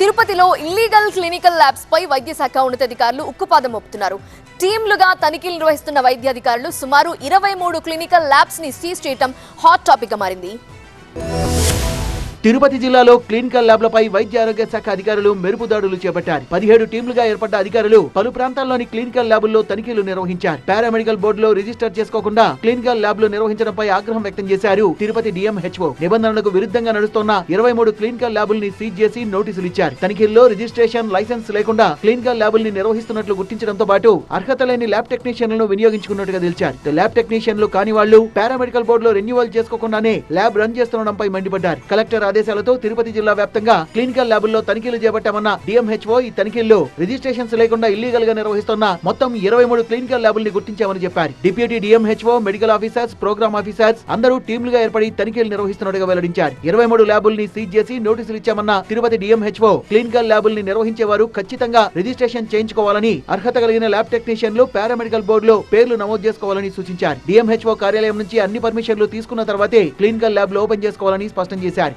తిరుపతిలో illegal clinical labs పై వైద్య శాఖ ఉన్నతాధికారులు ఉక్కుపాదం మోపుతున్నారు. టీంలుగా తనిఖీలు నిర్వహిస్తున్న వైద్యాధికారులు సుమారు ఇరవై మూడు క్లినికల్ ల్యాబ్స్ని సీజ్ చేయటం హాట్ టాపిక్గా మారింది. తిరుపతి జిల్లాలో క్లినికల్ ల్యాబ్లపై వైద్య ఆరోగ్య శాఖ అధికారులు మెరుపు దాడులు చేపట్టారు. పదిహేడు టీంలుగా ఏర్పడ్డ అధికారులు పలు ప్రాంతాల్లోని క్లినికల్ ల్యాబుల్లో తనిఖీలు నిర్వహించారు. పారామెడికల్ బోర్డులో రిజిస్టర్ చేసుకోకుండా క్లినికల్ ల్యాబ్లు నిర్వహించడంపై ఆగ్రహం వ్యక్తం చేశారు తిరుపతి డిఎంహెచ్ఓ. నిబంధనలకు విరుద్ధంగా నడుస్తున్న ఇరవై మూడు క్లినికల్ ల్యాబుల్ని సీజ్ చేసి నోటీసులు ఇచ్చారు. తనిఖీల్లో రిజిస్ట్రేషన్ లైసెన్స్ లేకుండా క్లినికల్ ల్యాబుల్ని నిర్వహిస్తున్నట్లు గుర్తించడంతో పాటు అర్హత లేని ల్యాబ్ టెక్నీషియన్లను వినియోగించుకున్నట్టుగా తెలిచారు ల్యాబ్ టెక్నీషియన్లు కాని వాళ్ళు పారామెడికల్ బోర్డులో రెన్యువల్ చేసుకోకుండానే ల్యాబ్ రన్ చేస్తుండడంపై మండిపడ్డారు. కలెక్టర్ ఆదేశాలతో తిరుపతి జిల్లా వ్యాప్తంగా క్లినికల్ ల్యాబుల్లో తనిఖీలు చేపట్టామన్న డిఎంహెచ్ఓ ఈ తనిఖీల్లో రిజిస్ట్రేషన్స్ లేకుండా ఇల్లీగల్గా నిర్వహిస్తున్న మొత్తం ఇరవై మూడు క్లినికల్ ల్యాబుల్ని గుర్తించామని చెప్పారు. Deputy DMHO medical officers programme officers అందరూ టీంలుగా ఏర్పడి తనిఖీలు నిర్వహిస్తున్నట్టుగా వెల్లడించారు. ఇరవై మూడు ల్యాబుల్ని సీజ్ చేసి నోటీసులు ఇచ్చామన్న తిరుపతి డిఎంహెచ్ఓ క్లినికల్ ల్యాబుల్ని నిర్వహించేవారు ఖచ్చితంగా రిజిస్ట్రేషన్ చేయించుకోవాలని అర్హత కలిగిన ల్యాబ్ టెక్నీషియన్లు పారామెడికల్ బోర్డులో పేర్లు నమోదు చేసుకోవాలని సూచించారు. డిఎంహెచ్ఓ కార్యాలయం నుంచి అన్ని పర్మిషన్లు తీసుకున్న తర్వాతే క్లినికల్ ల్యాబ్లు ఓపెన్ చేసుకోవాలని స్పష్టం చేశారు.